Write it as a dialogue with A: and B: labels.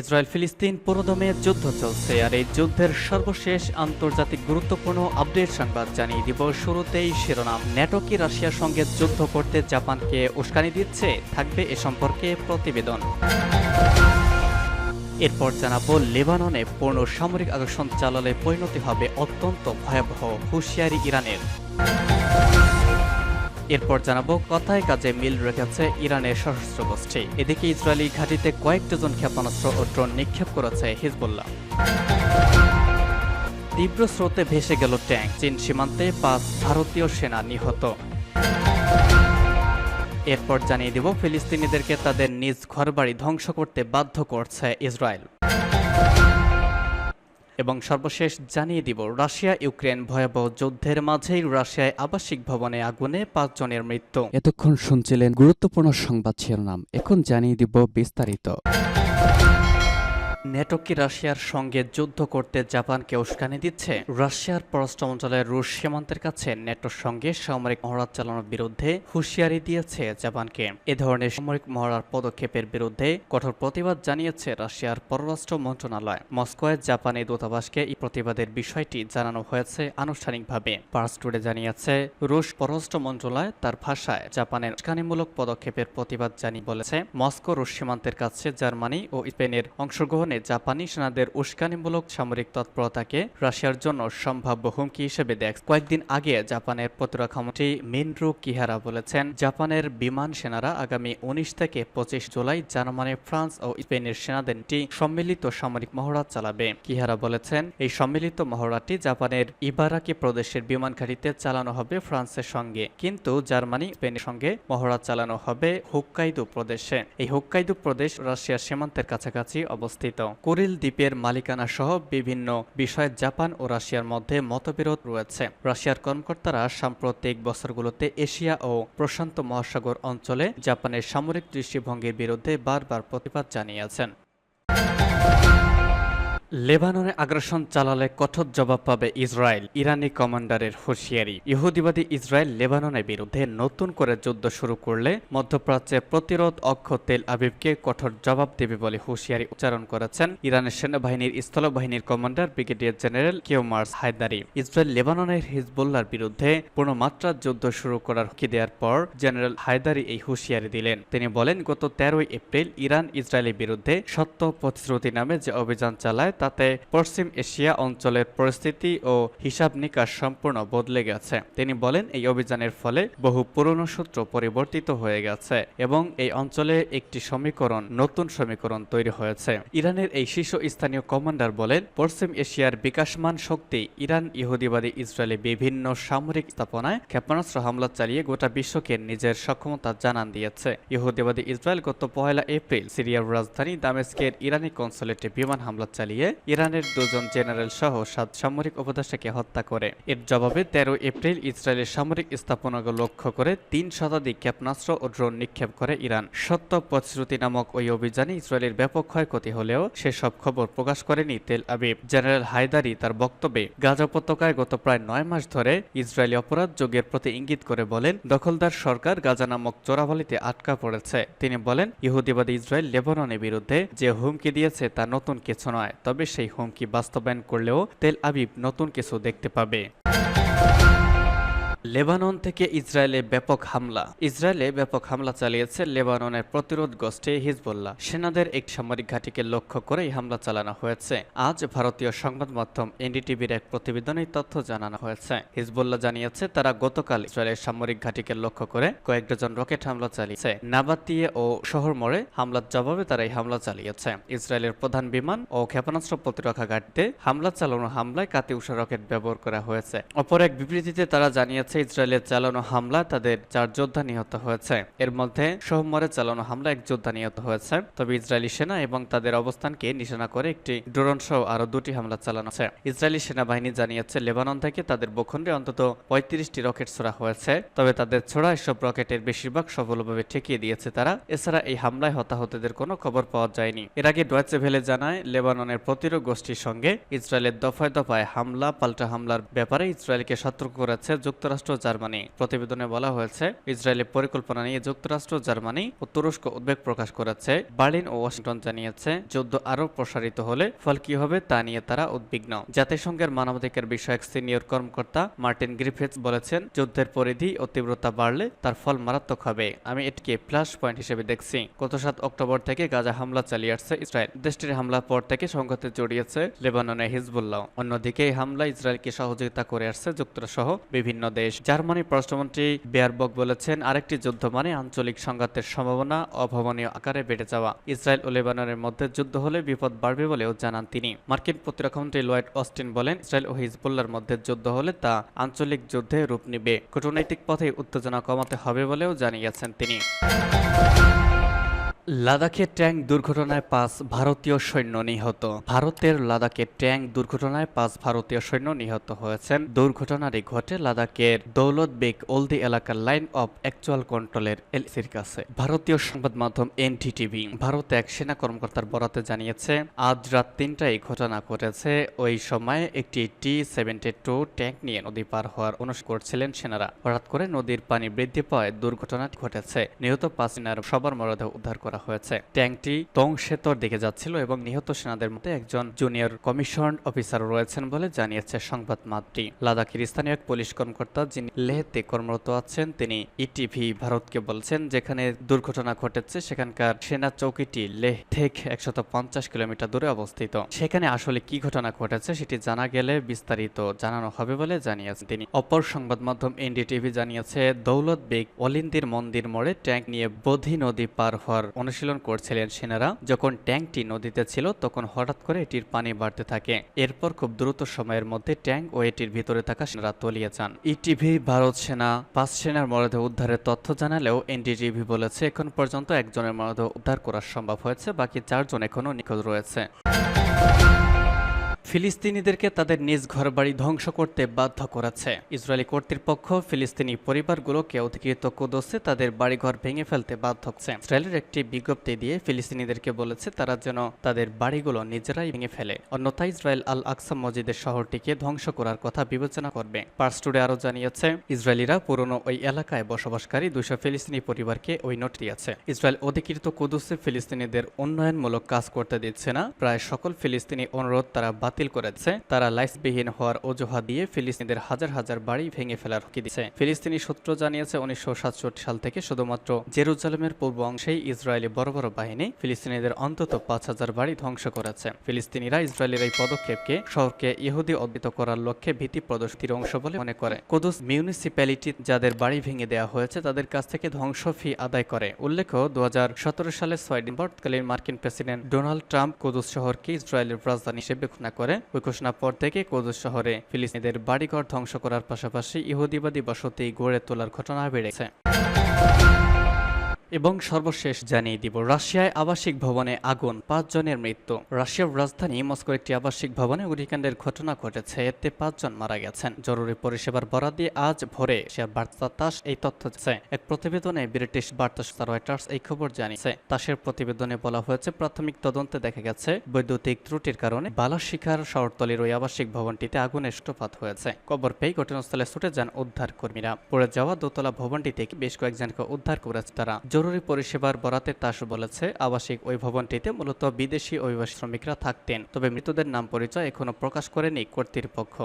A: Israel ফিলিস্তিন পুরোদমে যুদ্ধ চলছে আর এই যুদ্ধের সর্বশেষ আন্তর্জাতিক গুরুত্বপূর্ণ আপডেট সংবাদ জানিয়ে দিব শুরুতেই শিরোনাম। ন্যাটো কি রাশিয়ার সঙ্গে যুদ্ধ করতে জাপানকে উস্কানি দিচ্ছে? থাকবে এ সম্পর্কে প্রতিবেদন। এরপর জানাব, লেবাননে পূর্ণ সামরিক আগ্রাসন চালালে পরিণতি হবে অত্যন্ত ভয়াবহ, হুঁশিয়ারি ইরানের। এরপর জানাব কথায় কাজে মিল রেখেছে ইরানের সশস্ত্র গোষ্ঠী। এদিকে ইসরায়েলি ঘাঁটিতে কয়েক ডজন ক্ষেপণাস্ত্র ও ড্রোন নিক্ষেপ করেছে হিজবুল্লাহ। তীব্র স্রোতে ভেসে গেল ট্যাঙ্ক, চীন সীমান্তে পাঁচ ভারতীয় সেনা নিহত। এরপর জানিয়ে দিব, ফিলিস্তিনিদেরকে তাদের নিজ ঘরবাড়ি ধ্বংস করতে বাধ্য করছে ইসরায়েল। এবং সর্বশেষ জানিয়ে দিব, রাশিয়া, ইউক্রেন ভয়াবহ যুদ্ধের মাঝেই রাশিয়ায় আবাসিক ভবনে আগুনে পাঁচজনের মৃত্যু।
B: এতক্ষণ শুনছিলেন গুরুত্বপূর্ণ সংবাদ শিরোনাম। এখন জানিয়ে দিব বিস্তারিত।
A: নেটো কি রাশিয়ার সঙ্গে যুদ্ধ করতে জাপানকে উস্কানি দিচ্ছে। রাশিয়ার পররাষ্ট্র মন্ত্রণালয়ের রুশ সীমান্তের কাছে নেটোর সঙ্গে সামরিক মহড়া চালানোর বিরুদ্ধে হুঁশিয়ারি দিয়েছে জাপানকে। এ ধরনের সামরিক মহড়ার পদক্ষেপের বিরুদ্ধে কঠোর প্রতিবাদ জানিয়েছে রাশিয়ার পররাষ্ট্র মন্ত্রণালয়। মস্কোয় জাপানি দূতাবাসকে এই প্রতিবাদের বিষয়টি জানানো হয়েছে আনুষ্ঠানিকভাবে। পার্স টুডে জানিয়েছে, রুশ পররাষ্ট্র মন্ত্রণালয় তার ভাষায় জাপানের উস্কানিমূলক পদক্ষেপের প্রতিবাদ জানিয়ে বলেছে, মস্কো রুশ সীমান্তের কাছে জার্মানি ও স্পেনের অংশগ্রহণে জাপানি সেনাদের উস্কানিমূলক সামরিক তৎপরতাকে রাশিয়ার জন্য সম্ভাব্য হুমকি হিসেবে দেখ কয়েকদিন আগে জাপানের প্রতিরক্ষা মন্ত্রী মিনরু কিহারা বলেছেন, জাপানের বিমান সেনারা আগামী উনিশ থেকে পঁচিশ জুলাই জার্মানি ফ্রান্স ও স্পেনের সেনাদের সম্মিলিত সামরিক মহড়া চালাবে। কিহারা বলেছেন, এই সম্মিলিত মহড়াটি জাপানের ইবারাকি প্রদেশের বিমান ঘাঁটিতে চালানো হবে ফ্রান্সের সঙ্গে। কিন্তু জার্মানি, স্পেনের সঙ্গে মহড়া চালানো হবে হুক্কাইদু প্রদেশে। এই হুক্কাইদু প্রদেশ রাশিয়ার সীমান্তের কাছাকাছি অবস্থিত। কুরিল দ্বীপের মালিকানা সহ বিভিন্ন বিষয়ে জাপান ও রাশিয়ার মধ্যে মতবিরোধ রয়েছে। রাশিয়ার কর্মকর্তারা সাম্প্রতিক বছরগুলোতে এশিয়া ও প্রশান্ত মহাসাগর অঞ্চলে জাপানের সামরিক দৃষ্টিভঙ্গির বিরুদ্ধে বারবার প্রতিবাদ জানিয়েছেন। লেবাননে আগ্রাসন চালালে কঠোর জবাব পাবে ইসরায়েল, ইরানি কমান্ডারের হুঁশিয়ারি। ইহুদিবাদী ইসরায়েল লেবাননের বিরুদ্ধে নতুন করে যুদ্ধ শুরু করলে মধ্যপ্রাচ্যে প্রতিরোধ অক্ষ তেল আবিবকে কঠোর জবাব দেবে বলে হুঁশিয়ারি উচ্চারণ করেছেন ইরানের সেনাবাহিনীর স্থলবাহিনীর commander brigadier general Kioumars Heydari. Israel লেবাননের হিজবুল্লার বিরুদ্ধে পূর্ণমাত্রার যুদ্ধ শুরু করার হুমকি দেওয়ার পর জেনারেল হায়দারি এই হুঁশিয়ারি দিলেন। তিনি বলেন, গত তেরোই এপ্রিল ইরান ইসরায়েলের বিরুদ্ধে সত্য প্রতিশ্রুতি নামে যে অভিযান চালায় তাতে পশ্চিম এশিয়া অঞ্চলের পরিস্থিতি ও হিসাব নিকাশ সম্পূর্ণ বদলে গেছে। তিনি বলেন, এই অভিযানের ফলে বহু পুরনো সূত্র পরিবর্তিত হয়ে গেছে এবং এই অঞ্চলে একটি সমীকরণ, নতুন সমীকরণ তৈরি হয়েছে। ইরানের এই শীর্ষ স্থানীয় কমান্ডার বলেন, পশ্চিম এশিয়ার বিকাশমান শক্তি ইরান ইহুদিবাদী ইসরায়েলে বিভিন্ন সামরিক স্থাপনায় ক্ষেপণাস্ত্র হামলা চালিয়ে গোটা বিশ্বকে নিজের সক্ষমতা জানান দিয়েছে। ইহুদিবাদী ইসরায়েল গত পহেলা এপ্রিল সিরিয়ার রাজধানী দামেস্কের ইরানি কনসুলেটে বিমান হামলা চালিয়ে ইরানের দুজন জেনারেল সহ সাত সামরিক উপদেষ্টাকে হত্যা করে। এর জবাবে তেরো এপ্রিল ইসরায়েলের সামরিক স্থাপনাগুলো লক্ষ্য করে তিন শতাধিক ক্ষেপণাস্ত্র ও ড্রোন নিক্ষেপ করে ইরান। সত্য প্রতিশ্রুতি নামক ওই অভিযানে ইসরায়েলের ব্যাপক ক্ষয়ক্ষতি হলেও সেসব খবর প্রকাশ করেনি তেল আবিব। জেনারেল হায়দারি তার বক্তব্যে, গাজা উপত্যকায় গত প্রায় নয় মাস ধরে ইসরায়েলি অপরাধ যোগের প্রতি ইঙ্গিত করে বলেন, দখলদার সরকার গাজা নামক চোরাবালিতে আটকা পড়েছে। তিনি বলেন, ইহুদিবাদী ইসরায়েল লেবাননের বিরুদ্ধে যে হুমকি দিয়েছে তা নতুন কিছু নয়। তবে সেই হুমকি বাস্তবায়ন করলেও তেল আবিব নতুন কিছু দেখতে পাবে। লেবানন থেকে ইসরায়েলে ব্যাপক হামলা। ইসরায়েলে ব্যাপক হামলা চালিয়েছে লেবাননের প্রতিরোধ গোষ্ঠী হিজবুল্লাহ। সেনাদের এক সামরিক ঘাঁটিকে লক্ষ্য করে হামলা চালানো হয়েছে। আজ ভারতীয় সংবাদ মাধ্যম এনডিটিভির এক প্রতিবেদনে তথ্য জানানো হয়েছে। হিজবুল্লাহ জানিয়েছে, তারা গতকাল ইসরায়েলের সামরিক ঘাঁটিকে লক্ষ্য করে কয়েক ডজন রকেট হামলা চালিয়েছে। নাবাতিয়ে ও শহর মোড়ে হামলার জবাবে তারা এই হামলা চালিয়েছে। ইসরায়েলের প্রধান বিমান ও ক্ষেপণাস্ত্র প্রতিরক্ষা ঘাটিতে হামলা চালানো হামলায় কাতিউষা রকেট ব্যবহার করা হয়েছে। অপর এক বিবৃতিতে তারা জানিয়েছে ইসরায়েলের চালানো হামলা, তাদের চার যোদ্ধা নিহত হয়েছে। এর মধ্যে সোমবারে চালানো হামলা এক যোদ্ধা নিহত হয়েছে। তবে ইসরায়েলি সেনা এবং তাদের অবস্থানকে নিশানা করে একটি ড্রোন সহ আরও দুটি হামলা চালানো হয়েছে। ইসরায়েলি সেনাবাহিনী জানিয়েছে, লেবানন থেকে তাদের ভূখণ্ডে অন্তত পঁয়ত্রিশটি রকেট ছোড়া হয়েছে। তবে তাদের ছোড়া এসব রকেটের বেশিরভাগ সফলভাবে ঠেকিয়ে দিয়েছে তারা। এছাড়া এই হামলায় হতাহতদের কোনো খবর পাওয়া যায়নি। এর আগে ডয়েচে ভেলে জানায়, লেবাননের প্রতিরোধ গোষ্ঠীর সঙ্গে ইসরায়েলের দফায় দফায় হামলা, পাল্টা হামলার ব্যাপারে ইসরায়েলকে সতর্ক করেছে যুক্তরাষ্ট্র যুক্তরাষ্ট্র জার্মানি। প্রতিবেদনে বলা হয়েছে, ইসরায়েলের পরিকল্পনা নিয়ে যুক্তরাষ্ট্র, জার্মানি ও তুরস্ক উদ্বেগ প্রকাশ করেছে। বার্লিন ও ওয়াশিংটন জানিয়েছে, যুদ্ধ আরও প্রসারিত হলে ফল কি হবে তা নিয়ে তারা উদ্বিগ্ন। জাতিসংঘের মানবাধিকার বিষয়ক সিনিয়র কর্মকর্তা মার্টিন গ্রিফিথস বলেছেন, যুদ্ধের পরিধি ও তীব্রতা বাড়লে তার ফল মারাত্মক হবে। আমি এটিকে প্লাস পয়েন্ট হিসেবে দেখছি। গত সাত অক্টোবর থেকে গাজা হামলা চালিয়ে আসছে ইসরায়েল। দেশটির হামলার পর থেকে সংঘাতে জড়িয়েছে লেবাননে হিজবুল্লাহ। অন্যদিকে এই হামলা ইসরায়েলকে সহযোগিতা করে আসছে যুক্তরাষ্ট্র সহ বিভিন্ন দেশ। জার্মানির পররাষ্ট্রমন্ত্রী বেয়ারবক বলেছেন, আরেকটি যুদ্ধ মানে আঞ্চলিক সংঘাতের সম্ভাবনা অভাবনীয় আকারে বেড়ে যাওয়া। ইসরায়েল ও লেবাননের মধ্যে যুদ্ধ হলে বিপদ বাড়বে বলেও জানান তিনি। মার্কিন প্রতিরক্ষামন্ত্রী লয়েড অস্টিন বলেন, ইসরায়েল ও হিজবুল্লার মধ্যে যুদ্ধ হলে তা আঞ্চলিক যুদ্ধে রূপ নিবে। কূটনৈতিক পথে উত্তেজনা কমাতে হবে বলেও জানিয়েছেন তিনি। লাদাখে ট্যাঙ্ক দুর্ঘটনায় পাঁচ ভারতীয় সৈন্য নিহত। ভারতের লাদাখে ট্যাঙ্ক দুর্ঘটনায় পাঁচ ভারতীয় সৈন্য নিহত হয়েছেন। দুর্ঘটনাটি ঘটে লাদাখের দৌলত বেগ ওলদি এলাকার লাইন অফ অ্যাকচুয়াল কন্ট্রোলের এলসির কাছে। ভারতীয় সংবাদ মাধ্যম এনটিটিভি ভারতে এক সেনা কর্মকর্তার বরাতে জানিয়েছে, আজ রাত তিনটায় ঘটনা ঘটেছে। ওই সময় একটি টি সেভেন্টি টু ট্যাঙ্ক নিয়ে নদী পার হওয়ার অনুষ্ঠ করছিলেন সেনারা। হঠাৎ করে নদীর পানি বৃদ্ধি পাওয়ায় দুর্ঘটনাটি ঘটেছে। নিহত পাঁচ সেনার সবার মরদেহ উদ্ধার করা হয়েছে। ট্যাঙ্কটি তংসেতর দিকে যাচ্ছিল এবং নিহত সেনাদের মধ্যে একজন জুনিয়র কমিশন অফিসার রয়েছেন বলে জানিয়েছে সংবাদ মাধ্যমটি। লাদাখের স্থানীয় এক পুলিশ কর্মকর্তা যিনি লেহতে কর্মরত আছেন, তিনি ইটিভি ভারতকে বলছেন, যেখানে দুর্ঘটনা ঘটেছে, সেখানকার সেনা চৌকিটি লেহ থেকে একশত কিলোমিটার দূরে অবস্থিত। সেখানে আসলে কি ঘটনা ঘটেছে সেটি জানা গেলে বিস্তারিত জানানো হবে বলে জানিয়েছেন তিনি। অপর সংবাদ মাধ্যম এনডিটিভি জানিয়েছে দৌলত বেগ অলিন্দির মন্দির মোড়ে ট্যাঙ্ক নিয়ে বোধি নদী পার হওয়ার অনুশীলন করছিলেন সেনারা। যখন ট্যাঙ্কটি নদীতে ছিল, তখন হঠাৎ করে এটির পানি বাড়তে থাকে। এরপর খুব দ্রুত সময়ের মধ্যে ট্যাঙ্ক ও এটির ভিতরে থাকা সেনারা তলিয়ে যান। ইটিভি ভারত সেনা, পাঁচ সেনার মরদেহ উদ্ধারের তথ্য জানালেও এনডিটিভি বলেছে, এখন পর্যন্ত একজনের মরদেহ উদ্ধার করা সম্ভব হয়েছে, বাকি চারজন এখনও নিখোঁজ রয়েছে। ফিলিস্তিনিদেরকে তাদের নিজ ঘরবাড়ি ধ্বংস করতে বাধ্য করেছে। ইসরায়েলি কর্তৃপক্ষ ফিলিস্তিনি পরিবারগুলোকে অধিকৃত কুদসে তাদের বাড়িঘর ভেঙে ফেলতে বাধ্য হচ্ছে ইসরায়েলের একটি বিজ্ঞপ্তি দিয়ে ফিলিস্তিনিদেরকে বলেছে, তারা যেন তাদের বাড়িগুলো নিজেরাই ভেঙে ফেলে। অন্যথায় ইসরায়েল আল আকসা মসজিদের শহরটিকে ধ্বংস করার কথা বিবেচনা করবে। পার্স টুডে আরও জানিয়েছে, ইসরায়েলিরা পুরনো ওই এলাকায় বসবাসকারী দুশো ফিলিস্তিনি পরিবারকে ওই নোট দিয়েছে। ইসরায়েল অধিকৃত কুদুসে ফিলিস্তিনিদের উন্নয়নমূলক কাজ করতে দিচ্ছে না। প্রায় সকল ফিলিস্তিনি অনুরোধ তারা বাতিল করেছে। তারা লাইসবিহীন হওয়ার অজুহাত দিয়ে ফিলিস্তিনিদের হাজার হাজার বাড়ি ভেঙে ফেলার হুমকি দিচ্ছে। ফিলিস্তিনি সূত্র জানিয়েছে, উনিশশো সাতষট্টি সাল থেকে শুধুমাত্র জেরুজালেমের পূর্ব অংশেই ইসরায়েলি বড় বড় বাহিনী ফিলিস্তিনিদের অন্তত পাঁচ হাজার বাড়ি ধ্বংস করেছে। ফিলিস্তিনিরা ইসরায়েলের এই পদক্ষেপকে শহরকে ইহুদি অদ্বিত করার লক্ষ্যে ভীতি প্রদর্শিতির অংশ বলে মনে করে। কুদুস মিউনিসিপ্যালিটি যাদের বাড়ি ভেঙে দেওয়া হয়েছে, তাদের কাছ থেকে ধ্বংস ফি আদায় করে। উল্লেখ্য দু হাজার সতেরো সালে ছয় ডিসেম্বরকালীন মার্কিন প্রেসিডেন্ট ডোনাল্ড ট্রাম্প কুদুস শহরকে ইসরায়েলের রাজধানী হিসেবে ঘোষণা করে ওই ঘোষণার পর থেকে কুদুস শহরে ফিলিস্তিনিদের বাড়িঘর ধ্বংস করার পাশাপাশি ইহুদিবাদী বসতি গড়ে তোলার ঘটনা বেড়েছে। এবং সর্বশেষ জানিয়ে দিব, রাশিয়ায় আবাসিক ভবনে আগুন পাঁচজনের মৃত্যু। রাশিয়ার রাজধানী মস্কোর একটি আবাসিক ভবনে অগ্নিকাণ্ডের ঘটনা ঘটেছে, এতে পাঁচজন মারা গেছেন। জরুরি পরিষেবার বরাদ দিয়ে আজ ভোরে রাশিয়ার বার্তা তাস এই তথ্য দিয়েছে। এক প্রতিবেদনে ব্রিটিশ বার্তা সংস্থা রয়টার্স এই খবর জানিয়েছে। তাসের প্রতিবেদনে বলা হয়েছে, প্রাথমিক তদন্তে দেখা গেছে, বৈদ্যুতিক ত্রুটির কারণে বালাশিখার শহরতলির ওই আবাসিক ভবনটিতে আগুনের সূত্রপাত হয়েছে। খবর পেয়ে ঘটনাস্থলে ছুটে যান উদ্ধার কর্মীরা পড়ে যাওয়া দোতলা ভবনটি থেকে বেশ কয়েকজনকে উদ্ধার করেছে তারা। জরুরি পরিষেবার বরাতে তাস বলেছে, আবাসিক ওই ভবনটিতে মূলত বিদেশি অভিবাসী শ্রমিকরা থাকতেন। তবে মৃতদের নাম পরিচয় এখনও প্রকাশ করেনি কর্তৃপক্ষ।